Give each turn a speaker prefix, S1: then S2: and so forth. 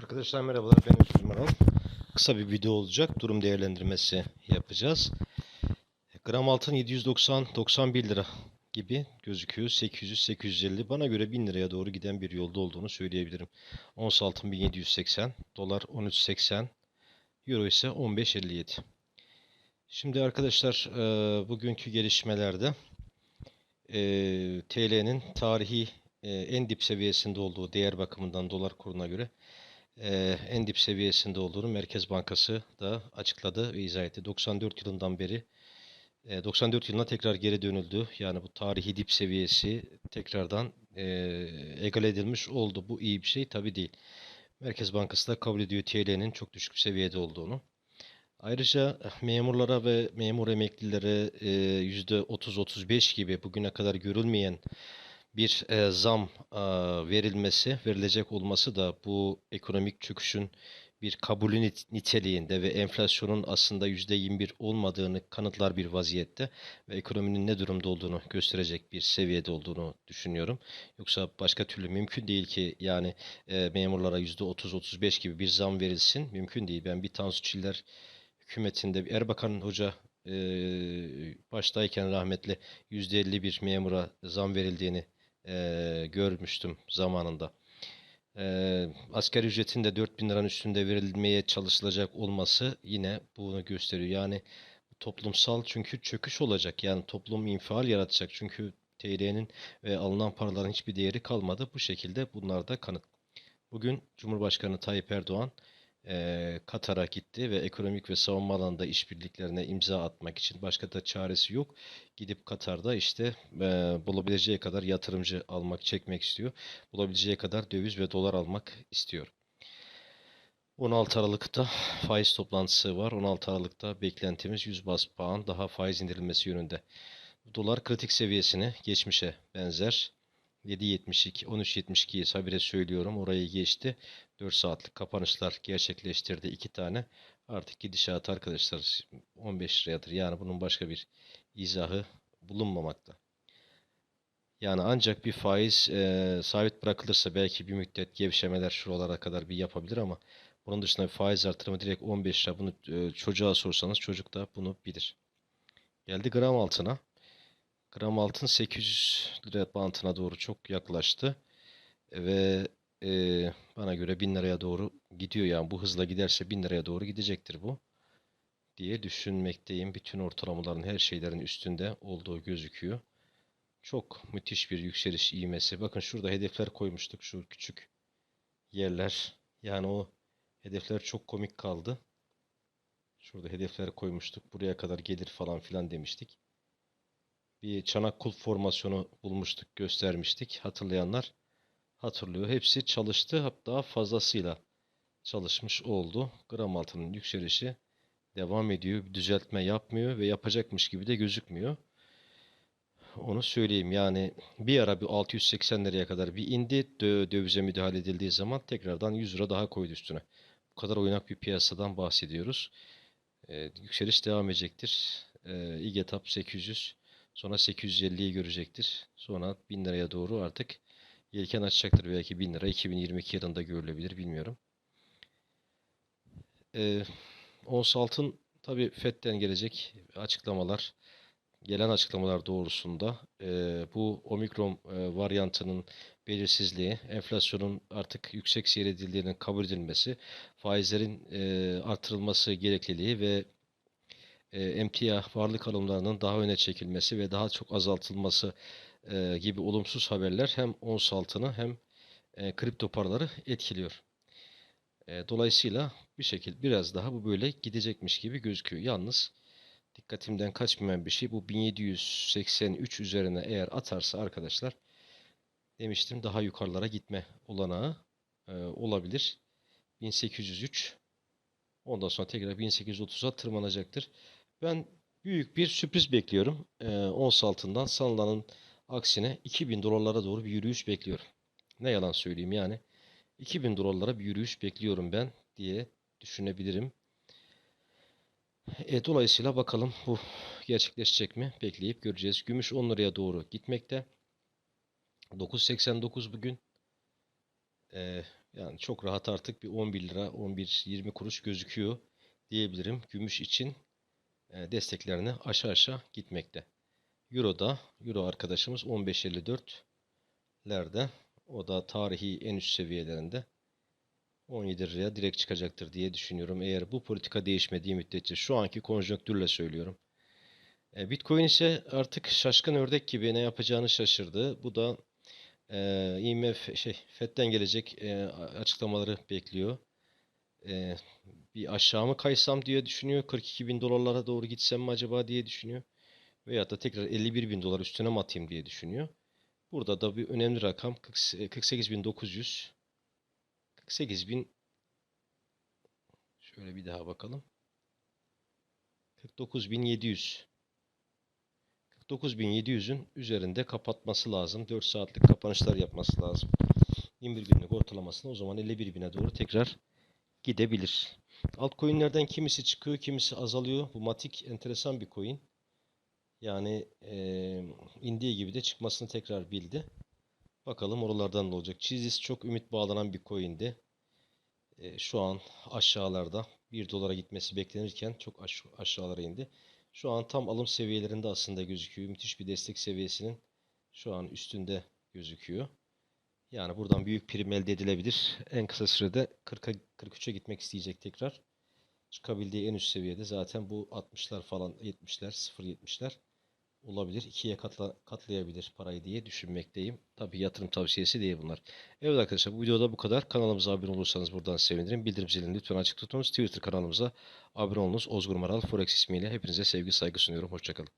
S1: Arkadaşlar merhabalar ben Özgür Maral. Kısa bir video olacak. Durum değerlendirmesi yapacağız. Gram altın 790-91 lira gibi gözüküyor. 800-850 bana göre 1000 liraya doğru giden bir yolda olduğunu söyleyebilirim. Ons altın 1780, dolar 13.80, euro ise 15.57. Şimdi arkadaşlar e, bugünkü gelişmelerde e, TL'nin tarihi e, en dip seviyesinde olduğu değer bakımından dolar kuruna göre e, en dip seviyesinde olduğunu Merkez Bankası da açıkladı ve izah etti. 94 yılından beri e, 94 yılına tekrar geri dönüldü. Yani bu tarihi dip seviyesi tekrardan e, egal edilmiş oldu. Bu iyi bir şey tabii değil. Merkez Bankası da kabul ediyor TL'nin çok düşük bir seviyede olduğunu. Ayrıca memurlara ve memur emeklilere e, %30-35 gibi bugüne kadar görülmeyen bir e, zam e, verilmesi, verilecek olması da bu ekonomik çöküşün bir kabulü nit- niteliğinde ve enflasyonun aslında %21 olmadığını kanıtlar bir vaziyette ve ekonominin ne durumda olduğunu gösterecek bir seviyede olduğunu düşünüyorum. Yoksa başka türlü mümkün değil ki yani e, memurlara %30-35 gibi bir zam verilsin. Mümkün değil. Ben bir Tansu Çiller hükümetinde bir Erbakan Hoca e, baştayken rahmetli %50 bir memura zam verildiğini e, görmüştüm zamanında. E, asgari ücretin de 4000 liranın üstünde verilmeye çalışılacak olması yine bunu gösteriyor. Yani toplumsal çünkü çöküş olacak. Yani toplum infial yaratacak. Çünkü TL'nin ve alınan paraların hiçbir değeri kalmadı. Bu şekilde bunlar da kanıt. Bugün Cumhurbaşkanı Tayyip Erdoğan eee, Katar'a gitti ve ekonomik ve savunma alanında işbirliklerine imza atmak için başka da çaresi yok. Gidip Katar'da işte eee, bulabileceği kadar yatırımcı almak, çekmek istiyor. Bulabileceği kadar döviz ve dolar almak istiyor. 16 Aralık'ta faiz toplantısı var. 16 Aralık'ta beklentimiz 100 bas puan daha faiz indirilmesi yönünde. Dolar kritik seviyesini geçmişe benzer. 7.72, 13.72'yi habire söylüyorum. Orayı geçti. 4 saatlik kapanışlar gerçekleştirdi iki tane. Artık gidişat arkadaşlar 15 liradır. Yani bunun başka bir izahı bulunmamakta. Yani ancak bir faiz eee, sabit bırakılırsa belki bir müddet gevşemeler şuralara kadar bir yapabilir ama bunun dışında faiz artırımı direkt 15 lira. Bunu eee, çocuğa sorsanız çocuk da bunu bilir. Geldi gram altına. Gram altın 800 lira bantına doğru çok yaklaştı ve eee, bana göre 1000 liraya doğru gidiyor yani bu hızla giderse 1000 liraya doğru gidecektir bu diye düşünmekteyim. Bütün ortalamaların her şeylerin üstünde olduğu gözüküyor. Çok müthiş bir yükseliş ivmesi. Bakın şurada hedefler koymuştuk şu küçük yerler. Yani o hedefler çok komik kaldı. Şurada hedefler koymuştuk. Buraya kadar gelir falan filan demiştik bir çanak kulp formasyonu bulmuştuk, göstermiştik. Hatırlayanlar hatırlıyor. Hepsi çalıştı. Hatta fazlasıyla çalışmış oldu. Gram altının yükselişi devam ediyor. Bir düzeltme yapmıyor ve yapacakmış gibi de gözükmüyor. Onu söyleyeyim. Yani bir ara bir 680 liraya kadar bir indi. Dö- dövize müdahale edildiği zaman tekrardan 100 lira daha koydu üstüne. Bu kadar oynak bir piyasadan bahsediyoruz. Ee, yükseliş devam edecektir. Ee, İGETAP 800 Sonra 850'yi görecektir. Sonra 1000 liraya doğru artık yelken açacaktır. Belki 1000 lira 2022 yılında görülebilir bilmiyorum. Ee, ons altın tabii FED'den gelecek açıklamalar, gelen açıklamalar doğrusunda e, bu omikron e, varyantının belirsizliği, enflasyonun artık yüksek seyredildiğinin kabul edilmesi, faizlerin e, artırılması gerekliliği ve emtia varlık alımlarının daha öne çekilmesi ve daha çok azaltılması e, gibi olumsuz haberler hem ons altını hem e, kripto paraları etkiliyor. E, dolayısıyla bir şekilde biraz daha bu böyle gidecekmiş gibi gözüküyor. Yalnız dikkatimden kaçmayan bir şey bu 1783 üzerine eğer atarsa arkadaşlar demiştim daha yukarılara gitme olanağı e, olabilir. 1803 ondan sonra tekrar 1830'a tırmanacaktır. Ben büyük bir sürpriz bekliyorum. Ee, ons altından sanılanın aksine 2000 dolarlara doğru bir yürüyüş bekliyorum. Ne yalan söyleyeyim yani. 2000 dolarlara bir yürüyüş bekliyorum ben diye düşünebilirim. E, dolayısıyla bakalım bu gerçekleşecek mi? Bekleyip göreceğiz. Gümüş 10 liraya doğru gitmekte. 9.89 bugün. E, Yani çok rahat artık bir 11 lira 11-20 kuruş gözüküyor diyebilirim. Gümüş için e, desteklerini aşağı aşağı gitmekte. Euro'da Euro arkadaşımız 15.54'lerde. O da tarihi en üst seviyelerinde. 17 liraya direkt çıkacaktır diye düşünüyorum. Eğer bu politika değişmediği müddetçe şu anki konjonktürle söylüyorum. E, Bitcoin ise artık şaşkın ördek gibi ne yapacağını şaşırdı. Bu da e, IMF şey FED'den gelecek e, açıklamaları bekliyor. E, bir aşağı mı kaysam diye düşünüyor. 42 bin dolarlara doğru gitsem mi acaba diye düşünüyor. Veyahut da tekrar 51 bin dolar üstüne mi atayım diye düşünüyor. Burada da bir önemli rakam 48.900 48.000 şöyle bir daha bakalım. 49.700 49.700'ün üzerinde kapatması lazım. 4 saatlik kapanışlar yapması lazım. 21 günlük ortalamasını o zaman 51 bine doğru tekrar gidebilir. Altcoin'lerden kimisi çıkıyor, kimisi azalıyor. Bu Matic enteresan bir coin. Yani eee indiği gibi de çıkmasını tekrar bildi. Bakalım oralardan ne olacak. Çizis çok ümit bağlanan bir coin'di. E, şu an aşağılarda 1 dolara gitmesi beklenirken çok aş- aşağılara indi. Şu an tam alım seviyelerinde aslında gözüküyor. Müthiş bir destek seviyesinin şu an üstünde gözüküyor. Yani buradan büyük prim elde edilebilir. En kısa sürede 40'a 43'e gitmek isteyecek tekrar. Çıkabildiği en üst seviyede zaten bu 60'lar falan 70'ler 0.70'ler olabilir. İkiye katla, katlayabilir parayı diye düşünmekteyim. Tabii yatırım tavsiyesi değil bunlar. Evet arkadaşlar bu videoda bu kadar. Kanalımıza abone olursanız buradan sevinirim. Bildirim zilini lütfen açık tutunuz. Twitter kanalımıza abone olunuz. Ozgur Maral Forex ismiyle hepinize sevgi saygı sunuyorum. Hoşçakalın.